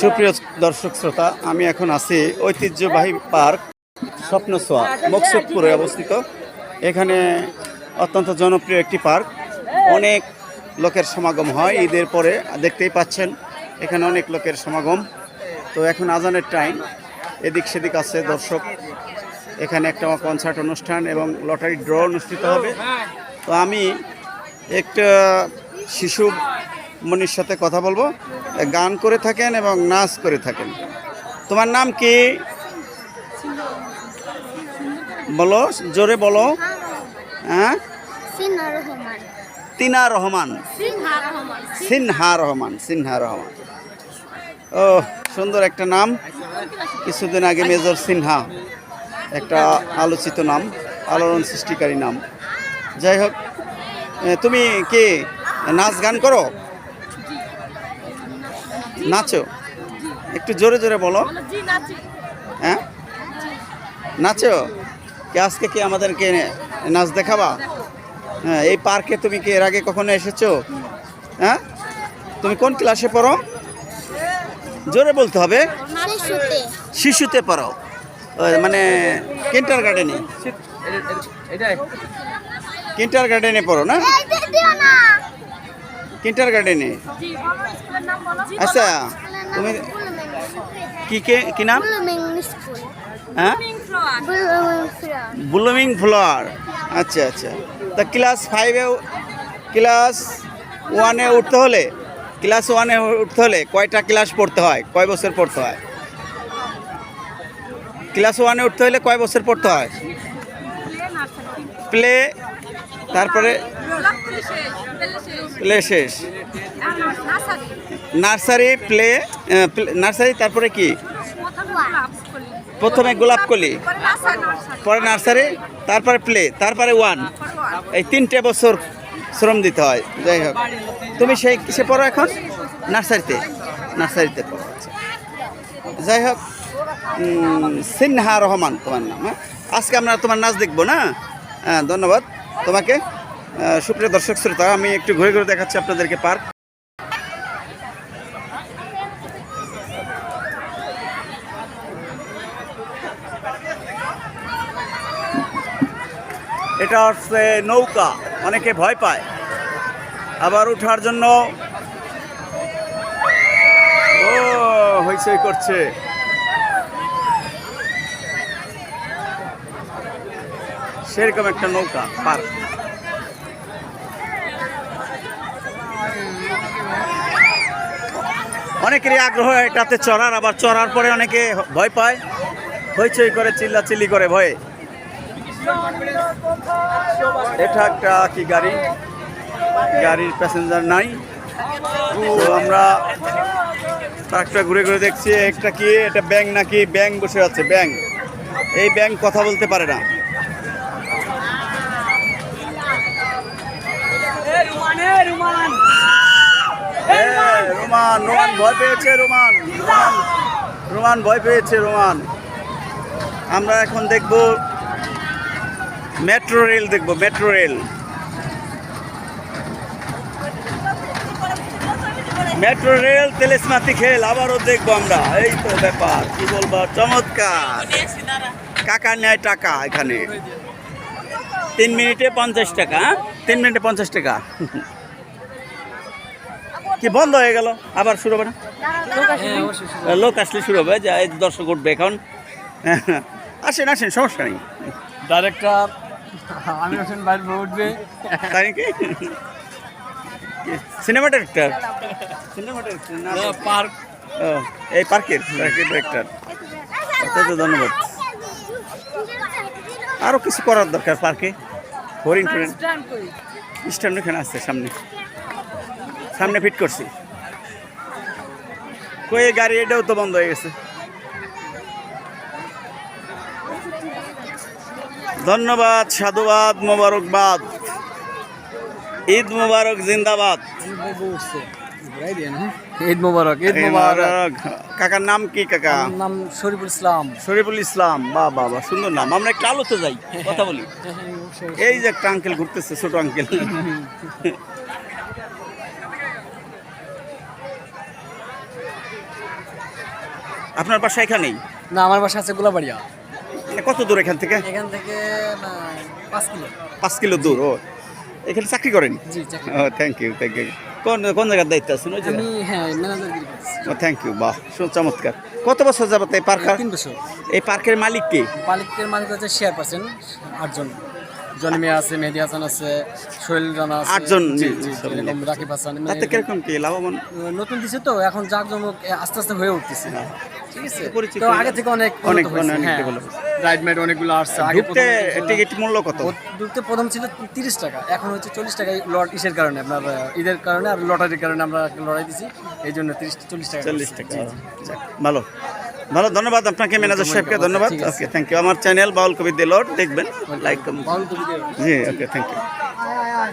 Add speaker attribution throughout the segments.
Speaker 1: সুপ্রিয় দর্শক শ্রোতা, আমি এখন আছি ঐতিহ্যবাহী পার্ক স্বপ্নসোয়া মকসুদপুরে অবস্থিত। এখানে অত্যন্ত জনপ্রিয় একটি পার্ক। অনেক লোকের সমাগম হয় ঈদের পরে, দেখতেই পাচ্ছেন, এখানে অনেক লোকের সমাগম। তো এখন আজানের টাইম, এদিক সেদিক আছে দর্শক। এখানে একটা আমার কনসার্ট অনুষ্ঠান এবং লটারি ড্র অনুষ্ঠিত হবে। তো আমি একটা শিশু মনির সাথে কথা বলব। গান করে থাকেন এবং নাচ করে থাকেন। তোমার নাম কি? বলো জোরে বলো। হ্যাঁ? তিনা রহমান।
Speaker 2: সিনহা রহমান।
Speaker 1: সিনহা রহমান ও সুন্দর একটা নাম। কিছুদিন আগে মেজর সিনহা একটা আলোচিত নাম আলোড়ন সৃষ্টিকারী নাম। যাই হোক তুমি কি নাচ গান করো? নাচো। একটু জোরে জোরে বলো। হ্যাঁ? নাচো। কে আজকে কি আমাদেরকে নাচ দেখাবা? হ্যাঁ এই পার্কে তুমি কি এর আগে কখনো এসেছ? হ্যাঁ? তুমি কোন ক্লাসে পড়ো? জোরে বলতে হবে।
Speaker 2: শিশুতে।
Speaker 1: শিশুতে পড়ো। মানে কিন্টার গার্ডেনে। কিন্টার গার্ডেনে পড়ো না। কিন্টার গার্ডেনে আচ্ছা তুমি কি কে কি নাম? হ্যাঁ?
Speaker 2: ব্লুমিং ফ্লাওয়ার
Speaker 1: আচ্ছা আচ্ছা। তা ক্লাস ফাইভে ক্লাস ওয়ানে উঠতে হলে ক্লাস ওয়ানে উঠতে হলে কয়টা ক্লাস পড়তে হয়? কয় বছর পড়তে হয়? ক্লাস ওয়ানে উঠতে হলে কয় বছর পড়তে হয়? প্লে তারপরে প্লে শেষ। নার্সারি প্লে নার্সারি, তারপরে কি? প্রথমে গোলাপকলি পরে নার্সারি, তারপরে প্লে, তারপরে ওয়ান। এই তিনটে বছর শ্রম দিতে হয়। যাই হোক। তুমি সেই কিসে পড়ো এখন? নার্সারিতে। নার্সারিতে পড়ো আচ্ছা। যাই হোক সিনহা রহমান তোমার নাম হ্যাঁ? আজকে আমরা তোমার নাচ দেখব না? হ্যাঁ ধন্যবাদ। তোমাকে সুপ্রিয় দর্শক শ্রোতা, আমি একটু ঘুরে ঘুরে দেখাচ্ছি আপনাদেরকে পার্ক। এটা হচ্ছে নৌকা, অনেকে ভয় পায়। আবার ওঠার জন্য ও, হইচই করছে। সেরকম একটা নৌকা, পার্ক। অনেকেরই আগ্রহ এটাতে চড়ার, আবার চড়ার পরে অনেকে ভয় পায়। হইচই করে চিল্লা চিল্লি করে, ভয়ে। এটা একটা কি গাড়ি? গাড়ির প্যাসেঞ্জার নাই। আমরা ট্রাকটা ঘুরে ঘুরে দেখছি, একটা কি, এটা ব্যাং নাকি? ব্যাং বসে আছে, ব্যাং। এই ব্যাং কথা বলতে পারে না। রোমান রোমান রোমান ভয় পেয়েছে, রোমান। রোমান রোমান ভয় পেয়েছে, রোমান। আমরা এখন দেখব মেট্রো রেল, দেখব মেট্রো রেল। মেট্রো রেল, তেলেসমাতি খেল, আবারও দেখব আমরা। এই তো ব্যাপার, কি বলব, চমৎকার। কাকা নেয় টাকা এখানে। তিন মিনিটে পঞ্চাশ টাকা হ্যাঁ? তিন মিনিটে পঞ্চাশ টাকা। কি বন্ধ হয়ে গেল? আবার শুরু হবে না? লোক আসলে শুরু হবে যা দর্শক উঠবে এখন। আসেন আসেন সমস্যা নেই।
Speaker 3: ডাইরেক্টর আমি হোসেন বাইর উঠবে।
Speaker 1: তাই নাকি? সিনেমা ডিরেক্টর সিনেমা ডিরেক্টর না?
Speaker 3: পার্ক
Speaker 1: ও, এই পার্কের পার্কের ডিরেক্টর অত্যন্ত ধন্যবাদ। আরও কিছু করার দরকার পার্কে হরিণ টরিণ স্ট্যান্ড এখানে আসছে সামনে। সামনে ফিট করছি। কই এই গাড়ি এটাও তো বন্ধ হয়ে গেছে। ধন্যবাদ সাধুবাদ মোবারকবাদ। ঈদ মোবারক জিন্দাবাদ।
Speaker 3: ঈদ মোবারক ঈদ মোবারক।
Speaker 1: কাকার নাম কি কাকা?
Speaker 3: নাম শরীফুল ইসলাম।
Speaker 1: শরীফুল ইসলাম বাহ বাহ সুন্দর নাম। আমরা একটু আলোতে যাই কথা বলি। এই যে একটা আঙ্কেল ঘুরতেছে ছোট আঙ্কেল আপনার বাসা এখানেই?
Speaker 3: না আমার বাসা আছে গোলাবাড়িয়া।
Speaker 1: কত দূর এখান থেকে?
Speaker 3: এখান থেকে না, পাঁচ কিলো।
Speaker 1: পাঁচ কিলো দূর ও। এখানে চাকরি করেন? ও থ্যাংক ইউ থ্যাংক ইউ কোন কোন জায়গার দায়িত্ব আছেন ওই
Speaker 3: হ্যাঁ
Speaker 1: ও থ্যাংক ইউ বাহ শুন চমৎকার। কত বছর যাবত এই পার্ক?
Speaker 3: তিন বছর।
Speaker 1: এই পার্কের মালিক কে?
Speaker 3: মালিকের মালিক হচ্ছে শেয়ার পার্সেন্ট আটজন। জনি মিয়া আছে মেহেদি হাসান আছে সোহেল রানা আছে।
Speaker 1: আটজন।
Speaker 3: এরকম রাকিব হাসান।
Speaker 1: তাতে কীরকম কি লাভবান?
Speaker 3: নতুন দিছে তো এখন জাকজমক আস্তে আস্তে হয়ে উঠতেছে। ঠিক আছে?
Speaker 1: পরিচিত
Speaker 3: তো আগে থেকে অনেক হ্যাঁ। অনেকগুলো আসছে। আগে
Speaker 1: টিকিট মূল্য কত?
Speaker 3: ঢুকতে প্রথম ছিল তিরিশ টাকা। এখন হচ্ছে চল্লিশ টাকা এই লট ইসের কারণে আপনার ঈদের কারণে আর লটারির কারণে আমরা লড়াই দিছি। এই জন্য তিরিশ চল্লিশ টাকা
Speaker 1: চল্লিশ টাকা। ভালো। ভালো ধন্যবাদ আপনাকে ম্যানেজার সাহেবকে ধন্যবাদ। ওকে থ্যাংক ইউ আমার চ্যানেল বাউল কবি দিলর দেখবেন লাইক জি ওকে থ্যাংক ইউ
Speaker 4: হ্যাঁ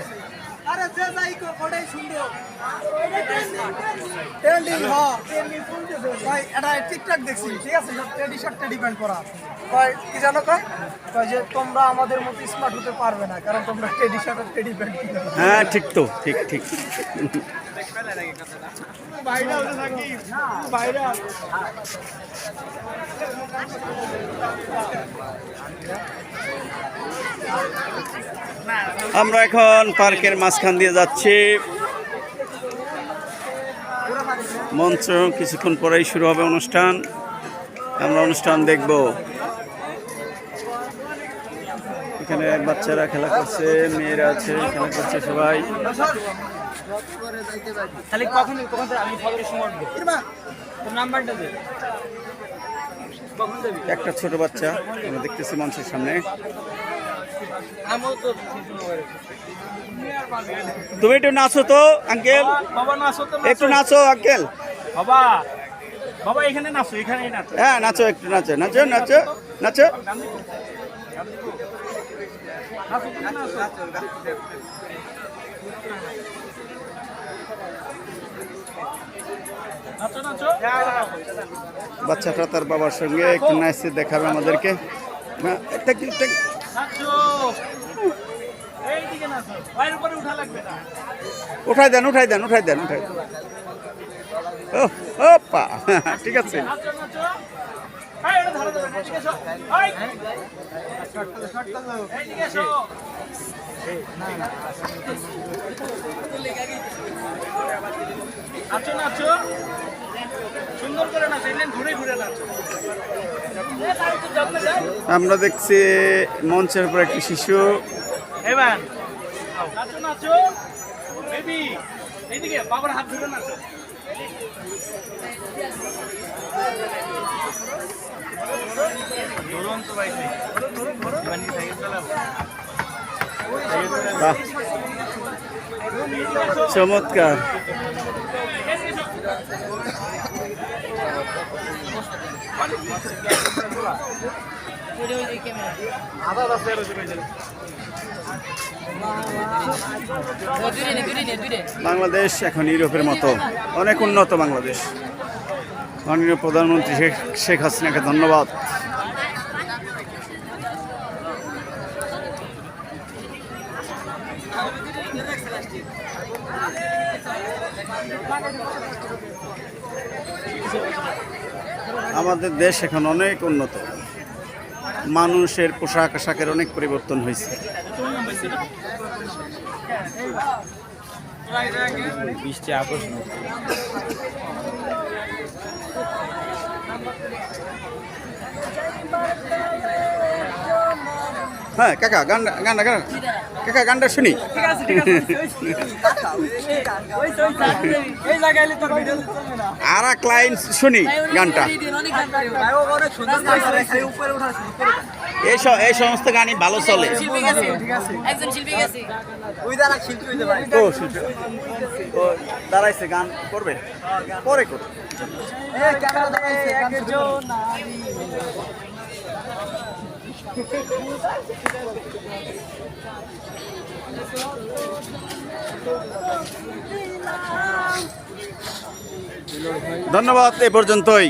Speaker 4: তোমরা আমাদের মতো স্মার্ট হতে পারবে না কারণ তোমরা টেডি শার্ট আর টেডি প্যান্ট
Speaker 1: হ্যাঁ ঠিক তো ঠিক ঠিক। আমরা এখন পার্কের মাঝখান দিয়ে যাচ্ছি। মঞ্চ কিছুক্ষণ পরেই শুরু হবে অনুষ্ঠান। আমরা অনুষ্ঠান দেখব। এখানে বাচ্চারা খেলা করছে, মেয়েরা আছে, খেলা করছে সবাই।
Speaker 4: খালি কখন কখন আমি ফলোর সময় তোর নাম্বারটা দে। কখন দেবি
Speaker 1: একটা ছোট বাচ্চা আমরা দেখতেছি মঞ্চের সামনে। তুমি একটু নাচো তো আঙ্কেল।
Speaker 4: বাবা নাচো তো
Speaker 1: একটু নাচো আঙ্কেল।
Speaker 4: বাবা বাবা এখানে নাচো এখানেই নাচো।
Speaker 1: হ্যাঁ নাচো একটু নাচো নাচো নাচো নাচো।
Speaker 4: নাচো নাচো নাচো নাচো
Speaker 1: বাচ্চাটা তার বাবার সঙ্গে একটু নাচে দেখাবে আমাদেরকে।
Speaker 4: না
Speaker 1: উঠাই দেন উঠাই দেন উঠাই দেন উঠাই দেন। ঠিক আছে।
Speaker 4: নাচো। এই
Speaker 1: আমরা দেখছি মঞ্চের উপর একটি শিশু।
Speaker 4: এবার নাচো নাচো বেবি এইদিকে বাবার হাত ধরে নাচো ধরুন তো ভাই ধরো ধরো ধরো বানি সাইকেল চালাবো
Speaker 1: বাহ চমৎকার বাংলাদেশ এখন ইউরোপের মতো অনেক উন্নত বাংলাদেশ। মাননীয় প্রধানমন্ত্রী শেখ শেখ হাসিনাকে ধন্যবাদ। আমাদের দেশ এখন অনেক উন্নত। মানুষের পোশাক আশাকের অনেক পরিবর্তন হয়েছে।
Speaker 4: আকর্ষণ।
Speaker 1: হ্যাঁ কাকা, গানটা গানটা গান কাকা, গানটা শুনি। আর লাইন শুনি গানটা। এই সমস্ত গানই ভালো চলে। ও দাঁড়াইছে, গান করবে? পরে করবে ধন্যবাদ এ পর্যন্তই।